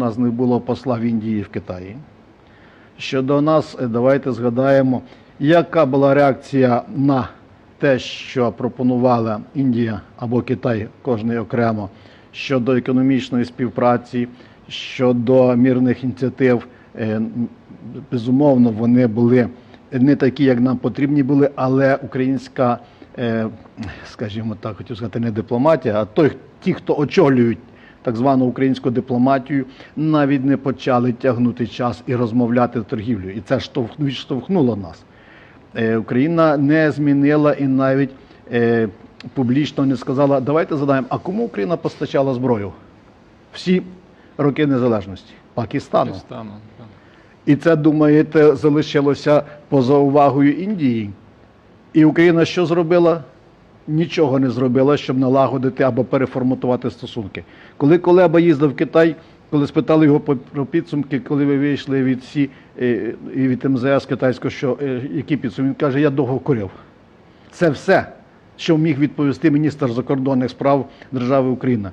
У нас не було посла в Індії в Китаї. Щодо нас, е, давайте згадаємо, яка була реакція на те, що пропонувала Індія або Китай, кожний окремо, щодо економічної співпраці, щодо мирних ініціатив. Е, Безумовно, вони були не такі, як нам потрібні були, але українська, е, скажімо так, хотів сказати, не дипломатія, а той, ті, хто очолюють так звану українську дипломатію, навіть не почали тягнути час і розмовляти торгівлю. І це відштовхнуло нас. Е, Україна не змінила і навіть е, публічно не сказала, давайте задаємо, а кому Україна постачала зброю? Всі роки незалежності. Пакистану. Пакистану. І це, думаєте, залишилося поза увагою Індії. І Україна що зробила? Нічого не зробила, щоб налагодити або переформатувати стосунки. Коли Колеба їздив в Китай, коли спитали його про підсумки, коли ви вийшли від СІ е, і від МЗС китайського, що е, які підсумки, він каже, я довго курив. Це все, що міг відповісти міністр закордонних справ держави Україна.